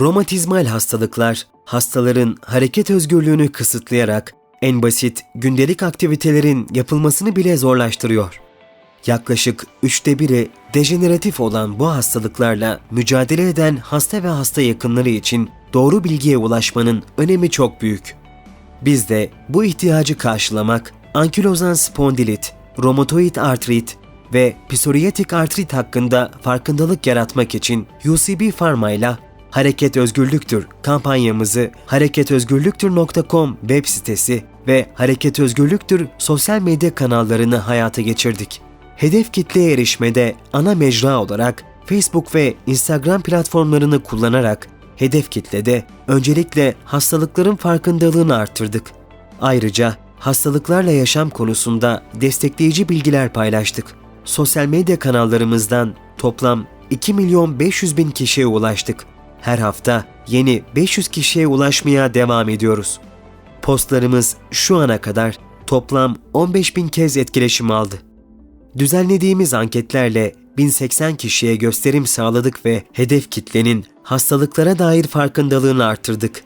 Romatizmal hastalıklar, hastaların hareket özgürlüğünü kısıtlayarak en basit gündelik aktivitelerin yapılmasını bile zorlaştırıyor. Yaklaşık üçte biri dejeneratif olan bu hastalıklarla mücadele eden hasta ve hasta yakınları için doğru bilgiye ulaşmanın önemi çok büyük. Biz de bu ihtiyacı karşılamak, ankilozan spondilit, romatoid artrit ve psoriatik artrit hakkında farkındalık yaratmak için UCB Pharma ile Hareket Özgürlüktür kampanyamızı hareketözgürlüktür.com web sitesi ve Hareket Özgürlüktür sosyal medya kanallarını hayata geçirdik. Hedef kitleye erişmede ana mecra olarak Facebook ve Instagram platformlarını kullanarak hedef kitlede öncelikle hastalıkların farkındalığını arttırdık. Ayrıca hastalıklarla yaşam konusunda destekleyici bilgiler paylaştık. Sosyal medya kanallarımızdan toplam 2 milyon 500 bin kişiye ulaştık. Her hafta yeni 500 kişiye ulaşmaya devam ediyoruz. Postlarımız şu ana kadar toplam 15 bin kez etkileşim aldı. Düzenlediğimiz anketlerle 1080 kişiye gösterim sağladık ve hedef kitlenin hastalıklara dair farkındalığını arttırdık.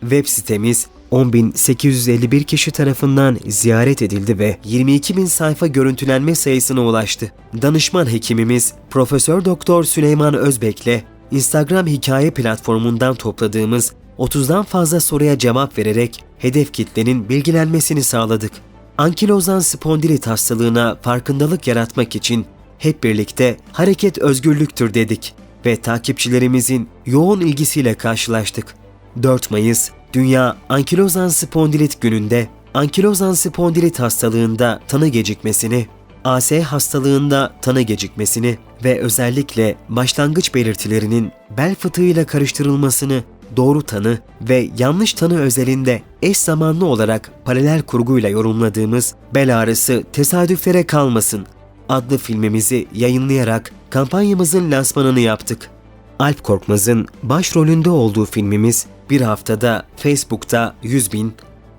Web sitemiz 10.851 kişi tarafından ziyaret edildi ve 22.000 sayfa görüntülenme sayısına ulaştı. Danışman hekimimiz Profesör Doktor Süleyman Özbek'le Instagram hikaye platformundan topladığımız 30'dan fazla soruya cevap vererek hedef kitlenin bilgilenmesini sağladık. Ankilozan spondilit hastalığına farkındalık yaratmak için hep birlikte hareket özgürlüktür dedik ve takipçilerimizin yoğun ilgisiyle karşılaştık. 4 Mayıs Dünya Ankilozan Spondilit Günü'nde ankilozan spondilit hastalığında tanı gecikmesini, AS hastalığında tanı gecikmesini ve özellikle başlangıç belirtilerinin bel fıtığıyla karıştırılmasını doğru tanı ve yanlış tanı özelinde eş zamanlı olarak paralel kurguyla yorumladığımız Bel ağrısı tesadüflere kalmasın adlı filmimizi yayınlayarak kampanyamızın lansmanını yaptık. Alp Korkmaz'ın başrolünde olduğu filmimiz bir haftada Facebook'ta 100 bin,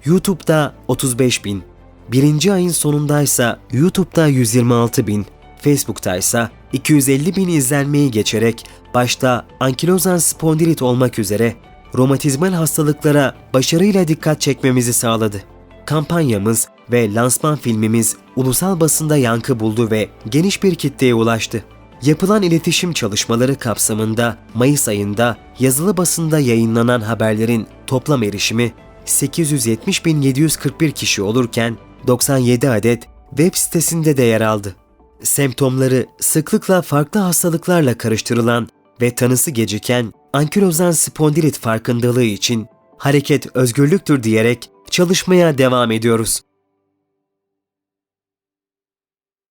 YouTube'da 35 bin, birinci ayın sonundaysa YouTube'da 126 bin, Facebook'ta ise 250 bin izlenmeyi geçerek başta ankilozan spondilit olmak üzere romatizmal hastalıklara başarıyla dikkat çekmemizi sağladı. Kampanyamız ve lansman filmimiz ulusal basında yankı buldu ve geniş bir kitleye ulaştı. Yapılan iletişim çalışmaları kapsamında Mayıs ayında yazılı basında yayınlanan haberlerin toplam erişimi 870.741 kişi olurken 97 adet web sitesinde de yer aldı. Semptomları sıklıkla farklı hastalıklarla karıştırılan ve tanısı geciken ankilozan spondilit farkındalığı için hareket özgürlüktür diyerek çalışmaya devam ediyoruz.